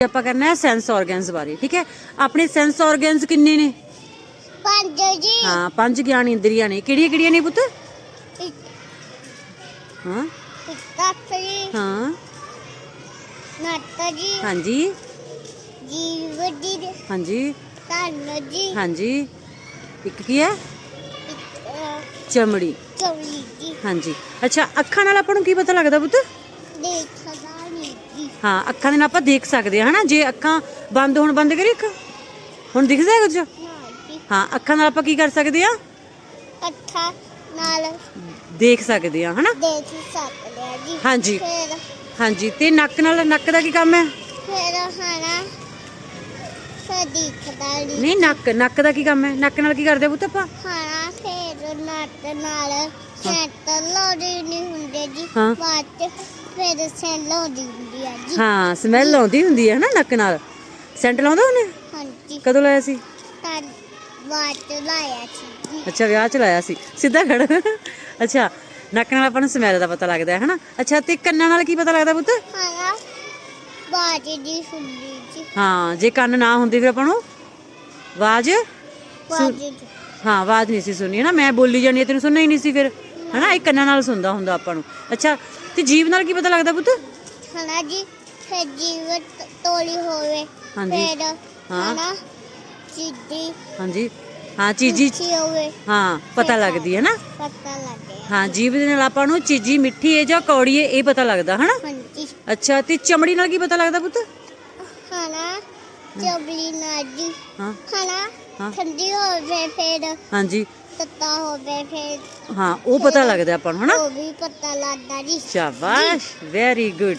ਆਪਾਂ ਕਰਨਾ ਹੈ? ਸੈਂਸ ਆਰਗਨਸ ਬਾਰੇ ਠੀਕ ਹੈ? ਆਪਣੇ ਸੈਂਸ ਆਰਗਨਸ ਕਿੰਨੇ ਨੇ? ਪੰਜ ਜੀ। ਹਾਂ ਪੰਜ ਗਿਆਨ ਇੰਦਰੀਆਂ ਨੇ। ਕਿਹੜੀਆਂ ਕਿਹੜੀਆਂ ਨੇ ਪੁੱਤ? ਹਾਂ? ਇੱਕ ਜੀ। ਹਾਂ। ਨੱਤ ਜੀ। ਹਾਂਜੀ। ਜੀਵ ਜੀ। ਹਾਂਜੀ। ਜੀ। ਹਾਂਜੀ। ਇੱਕ ਕੀ ਹੈ? ਚਮੜੀ। ਚੌਲੀ ਜੀ। ਹਾਂਜੀ। ਅੱਛਾ ਅੱਖਾਂ ਨਾਲ ਆਪਾਂ ਨੂੰ ਕੀ ਪਤਾ ਲੱਗਦਾ ਪੁੱਤ? ਨਹੀਂ ਜੀ। ਹਾਂ ਅੱਖਾਂ ਦੇ ਨਾਲ ਆਪਾਂ ਦੇਖ ਸਕਦੇ ਹਾਂ ਹਨਾ? ਜੇ ਅੱਖਾਂ ਬੰਦ ਹੋਣ ਬੰਦ ਕਰੀ ਅੱਖਾਂ ਹੁਣ ਦਿਖਦਾ ਹੈ ਕੁਝ ਨਾ ਜੀ ਹਾਂ ਅੱਖਾਂ ਨਾਲ ਆਪਾਂ ਕੀ ਕਰ ਸਕਦੇ ਹਾਂ? ਅੱਖਾਂ ਨਾਲ ਦੇਖ ਸਕਦੇ ਹਾਂ ਹਨਾ? ਦੇਖ ਸਕਦੇ ਆ ਜੀ। ਹਾਂਜੀ। ਫਿਰ ਹਾਂਜੀ ਤੇ ਨੱਕ ਨਾਲ ਨੱਕ ਦਾ ਕੀ ਕੰਮ ਹੈ? ਫਿਰ ਹਨਾ ਫਿਰ ਦਿਖਦਾ ਨਹੀਂ ਨੱਕ ਨੱਕ ਦਾ ਕੀ ਕੰਮ ਹੈ? ਨੱਕ ਨਾਲ ਕੀ ਕਰਦੇ ਆ ਪੁੱਤ ਆਪਾਂ? ਹਨਾ ਨੱਤ ਨਾਲ ਸੈਂਟਰ ਲਾਉਣੀ ਨਹੀਂ ਹੁੰਦੇ ਜੀ ਹਾਂ। ਬਾਅਦ ਚ ਫਿਰ ਸੈਂਟ ਲਾਉਂਦੀ ਹੁੰਦੀ ਆ ਜੀ। ਹਾਂ ਸਮੈਲ ਆਉਂਦੀ ਹੁੰਦੀ ਹੈ ਹਨਾ ਨੱਕ ਨਾਲ? ਸੈਂਟ ਲਾਉਂਦਾ ਉਹਨੇ? ਹਾਂਜੀ। ਕਦੋਂ ਲਾਇਆ ਸੀ? ਤਾਂ ਬਾਅਦ ਚ ਲਾਇਆ ਸੀ ਜੀ। ਅੱਛਾ ਵਿਆਹ ਚ ਲਾਇਆ ਸੀ। ਸਿੱਧਾ ਖੜ। ਅੱਛਾ ਨੱਕ ਨਾਲ ਆਪਾਂ ਨੂੰ ਸਮੈਲ ਦਾ ਪਤਾ ਲੱਗਦਾ ਹੈ ਹਨਾ? ਅੱਛਾ ਤੇ ਕੰਨਾਂ ਨਾਲ ਕੀ ਪਤਾ ਲੱਗਦਾ ਪੁੱਤ? ਹਨਾ ਬਾਜ ਦੀ ਹੁੰਦੀ ਜੀ। ਹਾਂ ਜੇ ਕੰਨ ਨਾ ਹੁੰਦੇ ਫਿਰ ਆਪਾਂ ਨੂੰ? ਆਵਾਜ਼ ਬਾਜ ਦੀ ਹਾਂ ਆਵਾਜ਼ ਨਹੀਂ ਸੀ ਸੁਣਨੀ ਨਾ ਮੈਂ ਬੋਲੀ ਜਾਣੀ ਤੈਨੂੰ ਸੁਣਨਾ ਹੀ ਨਹੀਂ ਸੀ ਫਿਰ ਹਨਾ? ਇਹ ਕੰਨਾਂ ਨਾਲ ਸੁਣਦਾ ਹੁੰਦਾ ਆਪਾਂ ਨੂੰ। ਅੱਛਾ ਤੇ ਜੀਭ ਨਾਲ ਕੀ ਪਤਾ ਲੱਗਦਾ ਪੁੱਤ? ਹਨਾ ਜੀ ਫਿਰ ਜੀਵ ਤੋਲੀ ਹੋਵੇ ਹਾਂਜੀ। ਫਿਰ ਹਾਂ। ਹਨਾ? ਸਿੱਧੀ ਹਾਂਜੀ। ਹਾਂ ਚੀਜੀ ਹੋਵੇ। ਹਾਂ ਪਤਾ ਲੱਗਦੀ ਹੈ ਨਾ ਪਤਾ ਲੱਗੇ ਹਾਂ ਜੀਭ ਦੇ ਨਾਲ ਆਪਾਂ ਨੂੰ ਚੀਜੀ ਮਿੱਠੀ ਹੈ ਜਾਂ ਕੌੜੀ ਹੈ ਇਹ ਪਤਾ ਲੱਗਦਾ ਹਨਾ? ਹਾਂਜੀ। ਅੱਛਾ ਤੇ ਚਮੜੀ ਨਾਲ ਕੀ ਪਤਾ ਲੱਗਦਾ ਪੁੱਤ? ਹਨਾ? ਚਬਲੀ ਨਾਲ ਜੀ। ਹਾਂ। ਹਨਾ? ਹਾਂ। ਠੰਡੀ ਹੋਵੇ ਫਿਰ ਹਾਂਜੀ। ਤੱਤਾ ਹੋਵੇ ਫਿਰ। ਹਾਂ ਉਹ ਪਤਾ ਲੱਗਦਾ ਆਪਾਂ ਨੂੰ ਹਨਾ? ਉਹ ਵੀ ਪਤਾ ਲੱਗਦਾ ਜੀ। ਸ਼ਾਬਾਸ਼ ਵੈਰੀ ਗੁੱਡ